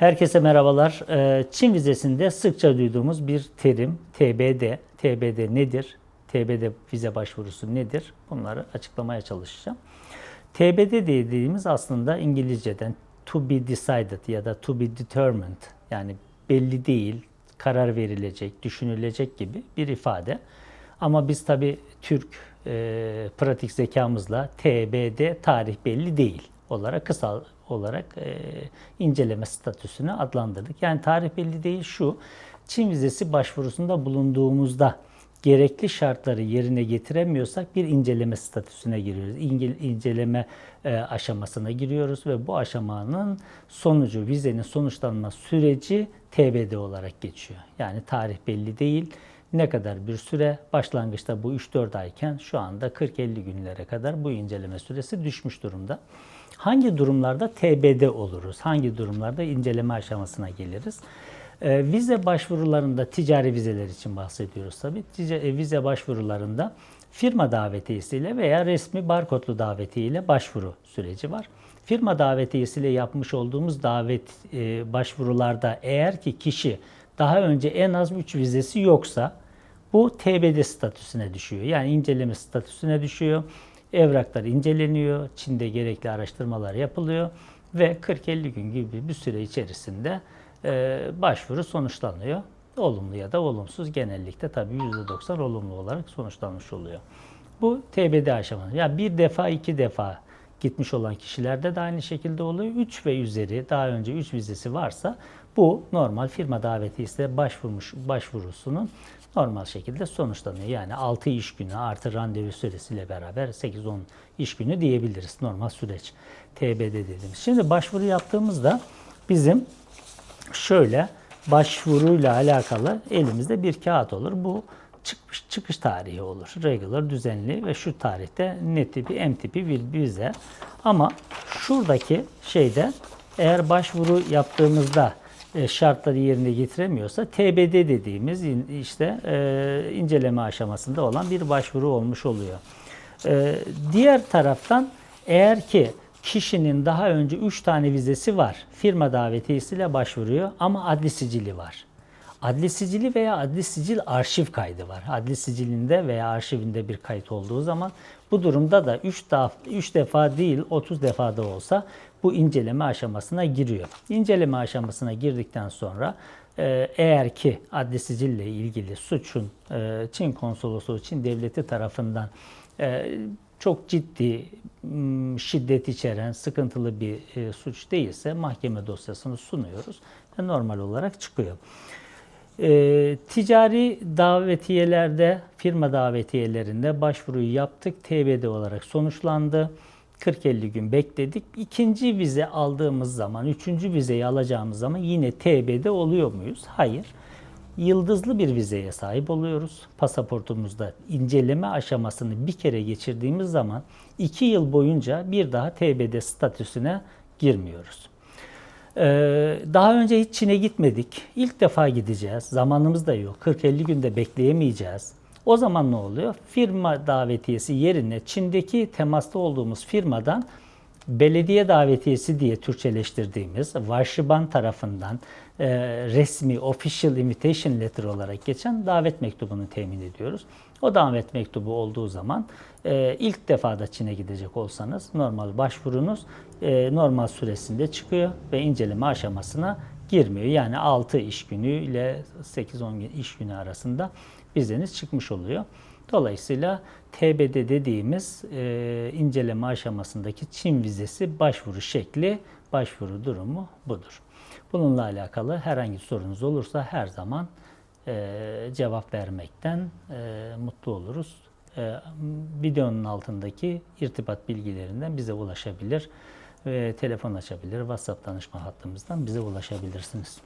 Herkese merhabalar. Ee, Çin vizesinde sıkça duyduğumuz bir terim TBD. TBD nedir? TBD vize başvurusu nedir? Bunları açıklamaya çalışacağım. TBD dediğimiz aslında İngilizceden to be decided ya da to be determined yani belli değil, karar verilecek, düşünülecek gibi bir ifade. Ama biz tabi Türk e, pratik zekamızla TBD tarih belli değil olarak kısa olarak e, inceleme statüsünü adlandırdık. Yani tarih belli değil şu, Çin vizesi başvurusunda bulunduğumuzda gerekli şartları yerine getiremiyorsak bir inceleme statüsüne giriyoruz. İnceleme e, aşamasına giriyoruz ve bu aşamanın sonucu, vizenin sonuçlanma süreci TBD olarak geçiyor. Yani tarih belli değil. Ne kadar bir süre? Başlangıçta bu 3-4 ayken şu anda 40-50 günlere kadar bu inceleme süresi düşmüş durumda. Hangi durumlarda TBD oluruz? Hangi durumlarda inceleme aşamasına geliriz? E, vize başvurularında ticari vizeler için bahsediyoruz tabii. Tica- e, vize başvurularında firma davetiyesiyle veya resmi barkodlu davetiyle başvuru süreci var. Firma davetiyesiyle yapmış olduğumuz davet e, başvurularda eğer ki kişi daha önce en az 3 vizesi yoksa bu TBD statüsüne düşüyor. Yani inceleme statüsüne düşüyor. Evraklar inceleniyor, Çin'de gerekli araştırmalar yapılıyor ve 40-50 gün gibi bir süre içerisinde e, başvuru sonuçlanıyor. Olumlu ya da olumsuz genellikle tabii %90 olumlu olarak sonuçlanmış oluyor. Bu TBD aşaması. Ya bir defa iki defa gitmiş olan kişilerde de aynı şekilde oluyor. 3 ve üzeri daha önce 3 vizesi varsa bu normal firma daveti ise başvurmuş başvurusunun normal şekilde sonuçlanıyor. Yani 6 iş günü artı randevu süresiyle beraber 8-10 iş günü diyebiliriz. Normal süreç. TBD dediğimiz. Şimdi başvuru yaptığımızda bizim şöyle başvuruyla alakalı elimizde bir kağıt olur. Bu çıkış, çıkış tarihi olur. Regular, düzenli ve şu tarihte ne tipi, M tipi bir vize. Ama şuradaki şeyde eğer başvuru yaptığımızda e, şartları yerine getiremiyorsa TBD dediğimiz işte e, inceleme aşamasında olan bir başvuru olmuş oluyor. E, diğer taraftan eğer ki kişinin daha önce 3 tane vizesi var, firma davetiyesiyle başvuruyor ama adli sicili var. Adli sicili veya adli sicil arşiv kaydı var. Adli sicilinde veya arşivinde bir kayıt olduğu zaman bu durumda da 3 defa, 3 defa değil 30 defa da olsa bu inceleme aşamasına giriyor. İnceleme aşamasına girdikten sonra e, eğer ki adli sicille ilgili suçun e, Çin konsolosluğu, Çin devleti tarafından e, çok ciddi, şiddet içeren, sıkıntılı bir suç değilse mahkeme dosyasını sunuyoruz ve normal olarak çıkıyor. E, ticari davetiyelerde, firma davetiyelerinde başvuruyu yaptık. TBD olarak sonuçlandı. 40-50 gün bekledik. İkinci vize aldığımız zaman, üçüncü vizeyi alacağımız zaman yine TBD oluyor muyuz? Hayır. Yıldızlı bir vizeye sahip oluyoruz. Pasaportumuzda inceleme aşamasını bir kere geçirdiğimiz zaman iki yıl boyunca bir daha TBD statüsüne girmiyoruz. Ee, daha önce hiç Çin'e gitmedik. İlk defa gideceğiz. Zamanımız da yok. 40-50 günde bekleyemeyeceğiz. O zaman ne oluyor? Firma davetiyesi yerine Çin'deki temasta olduğumuz firmadan belediye davetiyesi diye Türkçeleştirdiğimiz Varşiban tarafından e, resmi official invitation letter olarak geçen davet mektubunu temin ediyoruz. O davet mektubu olduğu zaman e, ilk defa da Çin'e gidecek olsanız normal başvurunuz e, normal süresinde çıkıyor ve inceleme aşamasına girmiyor. Yani 6 iş günü ile 8-10 iş günü arasında vizeniz çıkmış oluyor. Dolayısıyla TBD dediğimiz e, inceleme aşamasındaki Çin vizesi başvuru şekli, başvuru durumu budur. Bununla alakalı herhangi sorunuz olursa her zaman e, cevap vermekten e, mutlu oluruz. E, videonun altındaki irtibat bilgilerinden bize ulaşabilir ve telefon açabilir, WhatsApp danışma hattımızdan bize ulaşabilirsiniz.